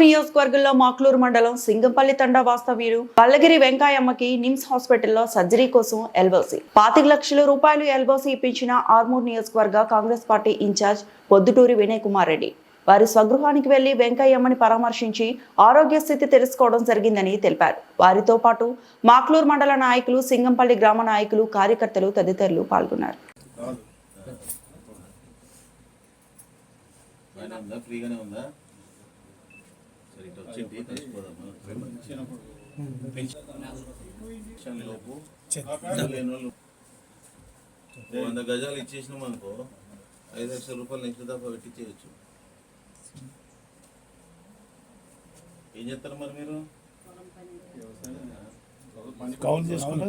నియోజకవర్గంలో మాక్లూరు మండలం సింగంపల్లి తండా వాస్తవ్యులు పల్లగిరి వెంకాయమ్మకి నిమ్స్ హాస్పిటల్లో సర్జరీ కోసం ఎల్బోసి. పాతిక లక్షల రూపాయలు ఎల్బోసి ఇప్పించిన ఆర్మూర్ నియోజకవర్గ కాంగ్రెస్ పార్టీ ఇన్ఛార్జ్ పొద్దుటూరి వినయ్ కుమార్ రెడ్డి. వారి స్వగృహానికి వెళ్ళి వెంకయ్యమ్మని పరామర్శించి ఆరోగ్య స్థితి తెలుసుకోవడం జరిగిందని తెలిపారు. వారితో పాటు మాక్లూరు మండల నాయకులు సింగంపల్లి గ్రామ నాయకులు కార్యకర్తలు తదితరులు పాల్గొన్నారు. ఫ్రీగానే ఉందా? వచ్చింది కలిసిపోదామా? వంద గజాలు ఇచ్చేసినాం అనుకో ఐదు లక్షల రూపాయలు నెక్స్ట్ దాపాటి చేయొచ్చు ఏం చేస్తారు మరి మీరు? కౌలు చేసుకుంటారు.